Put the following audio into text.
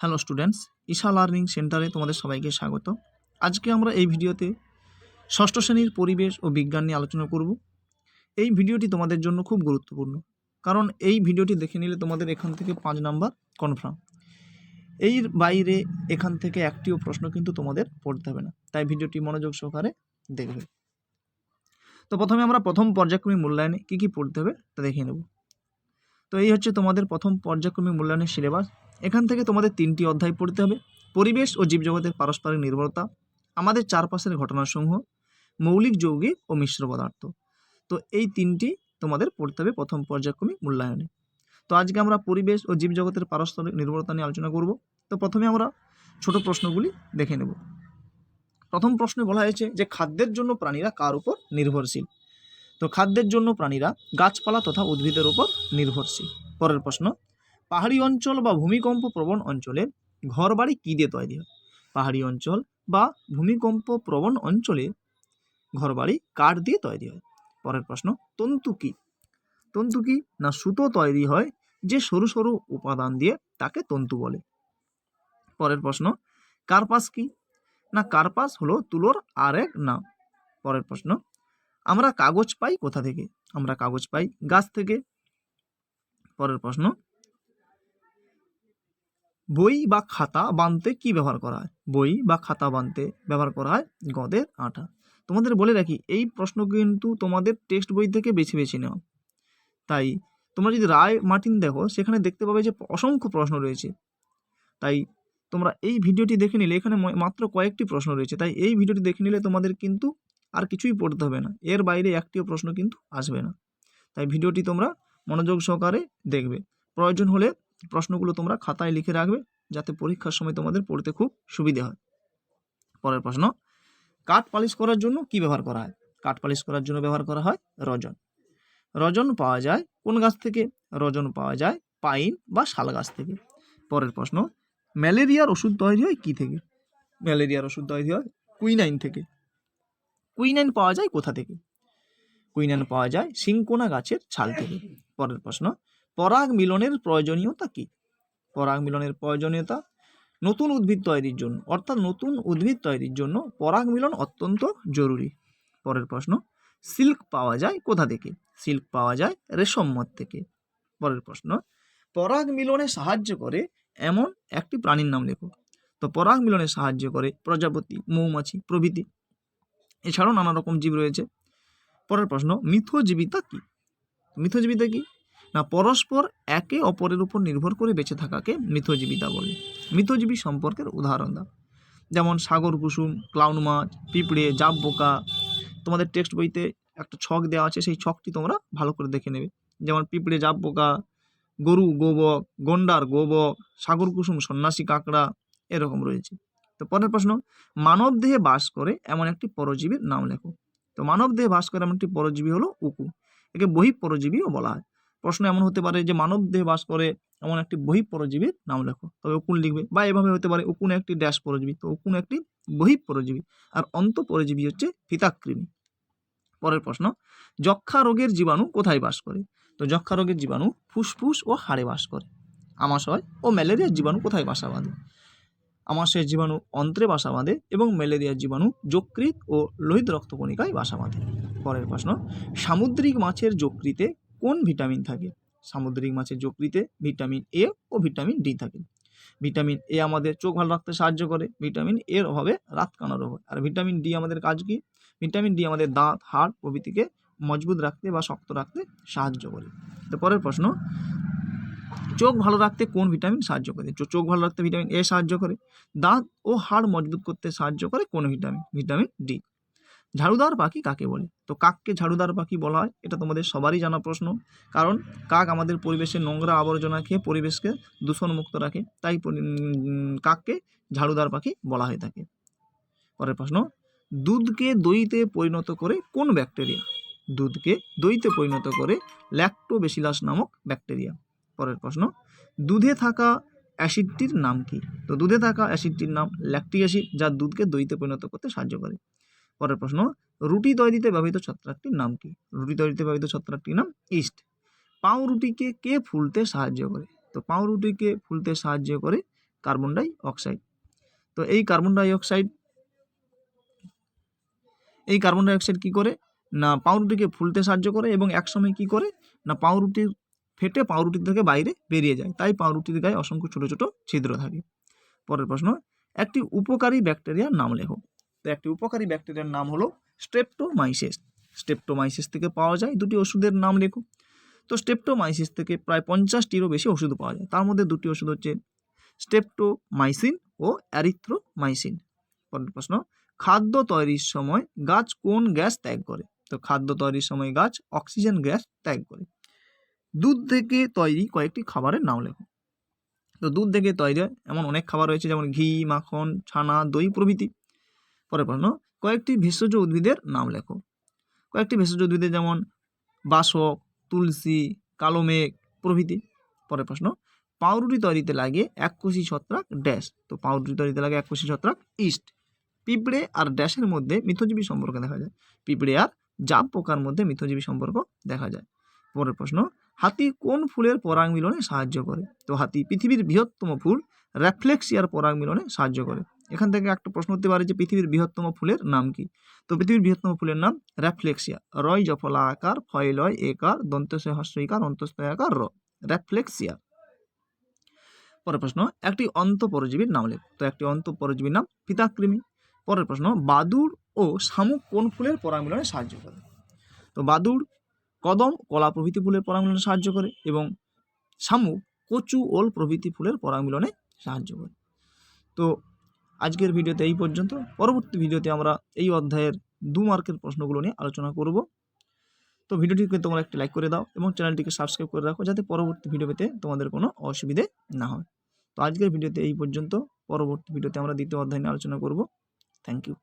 Hello students Isha learning সেন্টারে তোমাদের সবাইকে স্বাগত। আজকে আমরা এই ভিডিওতে ষষ্ঠ শ্রেণির পরিবেশ ও বিজ্ঞান নিয়ে আলোচনা করব। এই ভিডিওটি তোমাদের জন্য খুব গুরুত্বপূর্ণ, কারণ এই ভিডিওটি দেখে নিলে তোমাদের এখান থেকে পাঁচ নাম্বার কনফার্ম এর বাইরে এখান থেকে একটিও প্রশ্ন কিন্তু তোমাদের পড়তে হবে না, তাই ভিডিওটি মনোযোগ সহকারে দেখবে। তো প্রথমে আমরা প্রথম পর্যায়ক্রমিক মূল্যায়নে কী কী পড়তে হবে তা দেখে নেব। তো এই হচ্ছে তোমাদের প্রথম পর্যায়ক্রমিক মূল্যায়নের সিলেবাস। এখান থেকে তোমাদের তিনটি অধ্যায় পড়তে হবে। পরিবেশ ও জীবজগতের পারস্পরিক নির্ভরতা, আমাদের চারপাশের ঘটনাসমূহ, মৌলিক, যৌগিক ও মিশ্র পদার্থ। তো এই তিনটি তোমাদের পড়তে হবে প্রথম পর্যায়ক্রমিক মূল্যায়নে। তো আজকে আমরা পরিবেশ ও জীবজগতের পারস্পরিক নির্ভরতা নিয়ে আলোচনা করব। তো প্রথমে আমরা ছোট প্রশ্নগুলি দেখে নেব। প্রথম প্রশ্নে বলা হয়েছে যে, খাদ্যের জন্য প্রাণীরা কার উপর নির্ভরশীল? তো খাদ্যের জন্য প্রাণীরা গাছপালা তথা উদ্ভিদের উপর নির্ভরশীল। পরের প্রশ্ন, পাহাড়ি অঞ্চল বা ভূমিকম্প প্রবণ অঞ্চলে ঘরবাড়ি কী দিয়ে তৈরি হয়? পাহাড়ি অঞ্চল বা ভূমিকম্প প্রবণ অঞ্চলে ঘরবাড়ি কাঠ দিয়ে তৈরি হয়? পরের প্রশ্ন, তন্তু কি? তন্তু কি না সুতো তৈরি হয় যে সরু সরু উপাদান দিয়ে তাকে তন্তু বলে? পরের প্রশ্ন, কার্পাস কি? না কার্পাস হলো তুলোর আরেক নাম। পরের প্রশ্ন আমরা কাগজ পাই কোথা থেকে? আমরা কাগজ পাই গাছ থেকে। পরের প্রশ্ন, বই বা খাতা বানতে কি ব্যবহার করা হয়? বই বা খাতা বানতে ব্যবহার করা হয় গদের আঠা। তোমাদের বলে রাখি, এই প্রশ্ন কিন্তু তোমাদের টেক্সট বই থেকে বেছে বেছে নেওয়া। তাই তোমরা যদি রায় মার্টিন দেখো, সেখানে দেখতে পাবে যে অসংখ্য প্রশ্ন রয়েছে। তাই তোমরা এই ভিডিওটি দেখে নিলে, এখানে মাত্র কয়েকটি প্রশ্ন রয়েছে। তাই এই ভিডিওটি দেখে নিলে তোমাদের কিন্তু আর কিছুই পড়তে হবে না। এর বাইরে একটিও প্রশ্ন কিন্তু আসবে না। তাই ভিডিওটি তোমরা মনোযোগ সহকারে দেখবে। প্রয়োজন হলে প্রশ্নগুলো তোমরা খাতায় লিখে রাখবে, যাতে পরীক্ষার সময় তোমাদের পড়তে খুব সুবিধে হয়। পরের প্রশ্ন, কাঠ পালিশ করার জন্য কি ব্যবহার করা হয়? কাঠ পালিশ করার জন্য ব্যবহার করা হয় রজন। রজন পাওয়া যায় কোন গাছ থেকে? রজন পাওয়া যায় পাইন বা শাল গাছ থেকে। পরের প্রশ্ন, ম্যালেরিয়ার ওষুধ তৈরি হয় কি থেকে? ম্যালেরিয়ার ওষুধ তৈরি হয় কুইনাইন থেকে। কুইনাইন পাওয়া যায় কোথা থেকে? কুইনাইন পাওয়া যায় সিংকোনা গাছের ছাল থেকে। পরের প্রশ্ন, পরাগ মিলনের প্রয়োজনীয়তা কি? পরাগ মিলনের প্রয়োজনীয়তা, নতুন উদ্ভিদ তৈরির জন্য, অর্থাৎ নতুন উদ্ভিদ তৈরির জন্য পরাগ মিলন অত্যন্ত জরুরি। পরের প্রশ্ন, সিল্ক পাওয়া যায় কোথা থেকে? সিল্ক পাওয়া যায় রেশম মদ থেকে। পরের প্রশ্ন, পরাগ মিলনে সাহায্য করে এমন একটি প্রাণীর নাম লেখো। তো পরাগ মিলনে সাহায্য করে প্রজাপতি, মৌমাছি প্রভৃতি। এছাড়াও নানা রকম জীব রয়েছে। পরের প্রশ্ন, মিথজীবিতা কি? মিথজীবিতা কি? না, পরস্পর একে অপরের উপর নির্ভর করে বেঁচে থাকাকে মিথজীবিতা বলে। মিথজীবী সম্পর্কের উদাহরণ দাও। যেমন সাগর কুসুম, ক্লাউন মাছ, পিঁপড়ে জাব বোকা। তোমাদের টেক্সট বইতে একটা ছক দেওয়া আছে, সেই ছকটি তোমরা ভালো করে দেখে নেবে। যেমন পিঁপড়ে জাব বোকা, গরু, গোবক, গন্ডার, গোবক, সাগর কুসুম, সন্ন্যাসী, কাঁকড়া, এরকম রয়েছে। তো পরের প্রশ্ন, মানব দেহে বাস করে এমন একটি পরজীবীর নাম লেখো। তো মানব দেহে বাস করে এমন একটি পরজীবী হলো উকু। একে বহি পরজীবীও বলা হয়। প্রশ্ন এমন হতে পারে যে, মানব দেহে বাস করে এমন একটি বহি পরজীবীর নাম লেখো। তবে উকুন লিখবে বা এভাবে হতে পারে, উকুন একটি ড্যাশ পরজীবী। তো উকুন একটি বহি পরজীবী আর অন্ত পরজীবী হচ্ছে ফিতাকৃমি পরের প্রশ্ন, যক্ষা রোগের জীবাণু কোথায় বাস করে? তো যক্ষা রোগের জীবাণু ফুসফুস ও হাড়ে বাস করে। আমাশয় ও ম্যালেরিয়ার জীবাণু কোথায় বাসা বাঁধে? আমাশয়ের জীবাণু অন্ত্রে বাসা বাঁধে এবং ম্যালেরিয়ার জীবাণু যকৃত ও লোহিত রক্তকণিকায় বাসা বাঁধে। পরের প্রশ্ন, সামুদ্রিক মাছের যকৃতে কোন ভিটামিন থাকে? সামুদ্রিক মাছের যকৃতে ভিটামিন এ ও ভিটামিন ডি থাকে। ভিটামিন এ আমাদের চোখ ভালো রাখতে সাহায্য করে, ভিটামিন এর অভাবে রাত কানা রোগ হয়। আর ভিটামিন ডি আমাদের কাজ কি? ভিটামিন ডি আমাদের দাঁত, হাড় প্রভৃতিকে মজবুত রাখতে বা শক্ত রাখতে সাহায্য করে। তো পরের প্রশ্ন চোখ ভালো রাখতে কোন ভিটামিন সাহায্য করে? চোখ ভালো রাখতে ভিটামিন এ সাহায্য করে। দাঁত ও হাড় মজবুত করতে সাহায্য করে কোন ভিটামিন? Vitamin D. ঝাড়ুদার পাখি কাকে বলে? তো কাককে ঝাড়ুদার পাখি বলা হয়, এটা তোমাদের সবারই জানা প্রশ্ন। কারণ কাক আমাদের পরিবেশে নোংরা আবর্জনা খেয়ে পরিবেশকে দূষণমুক্ত রাখে, তাই কাককে ঝাড়ুদার পাখি বলা হয়ে থাকে। পরের প্রশ্ন, দুধকে দইতে পরিণত করে কোন ব্যাকটেরিয়া? দুধকে দইতে পরিণত করে ল্যাক্টোবেসিলাস নামক ব্যাকটেরিয়া। পরের প্রশ্ন। দুধে থাকা অ্যাসিডটির নাম কি? তো দুধে থাকা অ্যাসিডটির নাম ল্যাকটিক অ্যাসিড যা দুধকে দইতে পরিণত করতে সাহায্য করে। পরের প্রশ্ন, রুটি তৈরিতে ব্যবহৃত ছত্রাকটির নাম কি? রুটি তৈরিতে ব্যবহৃত ছত্রাকটির নাম ইস্ট পাউরুটিকে কে ফুলতে সাহায্য করে? তো পাউরুটিকে ফুলতে সাহায্য করে কার্বন ডাই অক্সাইড তো এই কার্বন ডাই অক্সাইড এই কার্বন ডাই অক্সাইড কী করে? না পাউরুটিকে ফুলতে সাহায্য করে এবং একসময় কী করে? না পাউরুটির ফেটে পাউরুটি থেকে বাইরে বেরিয়ে যায়। তাই পাউরুটির গায়ে অসংখ্য ছোটো ছোটো ছিদ্র থাকে। পরের প্রশ্ন, একটি উপকারী ব্যাকটেরিয়ার নাম লেখো। তো একটি উপকারী ব্যাকটেরিয়ার নাম হলো স্ট্রেপ্টোমাইসিস। স্টেপ্টোমাইসিস থেকে পাওয়া যায় দুটি ওষুধের নাম লেখো। তো স্টেপ্টোমাইসিস থেকে প্রায় পঞ্চাশটিরও বেশি ওষুধ পাওয়া যায়। তার মধ্যে দুটি ওষুধ হচ্ছে স্টেপ্টোমাইসিন ও অ্যারিথ্রোমাইসিন। পরের প্রশ্ন, খাদ্য তৈরির সময় গাছ কোন গ্যাস ত্যাগ করে? তো খাদ্য তৈরির সময় গাছ অক্সিজেন গ্যাস ত্যাগ করে। দুধ থেকে তৈরি কয়েকটি খাবারের নাম লেখো। তো দুধ থেকে তৈরি হয় এমন অনেক খাবার রয়েছে, যেমন ঘি, মাখন, ছানা, দই প্রভৃতি। পরের প্রশ্ন, কয়েকটি ভেষজ উদ্ভিদের নাম লেখো। কয়েকটি ভেষজ উদ্ভিদের যেমন বাসক, তুলসী, কালো মেঘ প্রভৃতি। পরের প্রশ্ন, পাউরুটি তৈরিতে লাগে এককোষী ছত্রাক ড্যাশ। তো পাউরুটি তৈরিতে লাগে এককোষী ছত্রাক ইস্ট। পিঁপড়ে আর ড্যাশের মধ্যে মিথজীবী সম্পর্ক দেখা যায়। পিঁপড়ে আর জাপ পোকার মধ্যে মিথজীবী সম্পর্ক দেখা যায়। পরের প্রশ্ন হাতি কোন ফুলের পরাগ মিলনে সাহায্য করে? তো হাতি পৃথিবীর বৃহত্তম ফুল র্যাফ্লেক্সিয়ার পরাগ মিলনে সাহায্য করে। এখান থেকে একটা প্রশ্ন হতে পারে যে পৃথিবীর বৃহত্তম ফুলের নাম কি? তো পৃথিবীর বৃহত্তম ফুলের নাম র্যাফ্লেক্সিয়া। রয় জফলা আকার ফয়লয় একার দন্তসয় হস্যইকার অন্তস্তয় আকার র। র্যাফ্লেক্সিয়া। পরের প্রশ্ন, একটি অন্ত পরজীবীর নাম লেখ। তো একটি অন্ত পরজীবীর নাম পিতাকৃমি। পরের প্রশ্ন, বাদুড় ও শামুক কোন ফুলের পরাগমিলনে সাহায্য করে? তো বাদুড় কদম কলা প্রভৃতি ফুলের পরাগমিলনে সাহায্য করে এবং শামুক, কচু, ওল প্রভৃতি ফুলের পরাগমিলনে সাহায্য করে। তো আজকের ভিডিওতে এই পর্যন্ত। পরবর্তী ভিডিওতে আমরা এই অধ্যায়ের দু মার্কের প্রশ্নগুলো নিয়ে আলোচনা করব। তো ভিডিওটিকে তোমরা একটি লাইক করে দাও এবং চ্যানেলটিকে সাবস্ক্রাইব করে রাখো যাতে পরবর্তী ভিডিও পেতে তোমাদের কোনো অসুবিধে না হয়। তো আজকের ভিডিওতে এই পর্যন্ত। পরবর্তী ভিডিওতে আমরা দ্বিতীয় অধ্যায় নিয়ে আলোচনা করব। Thank you.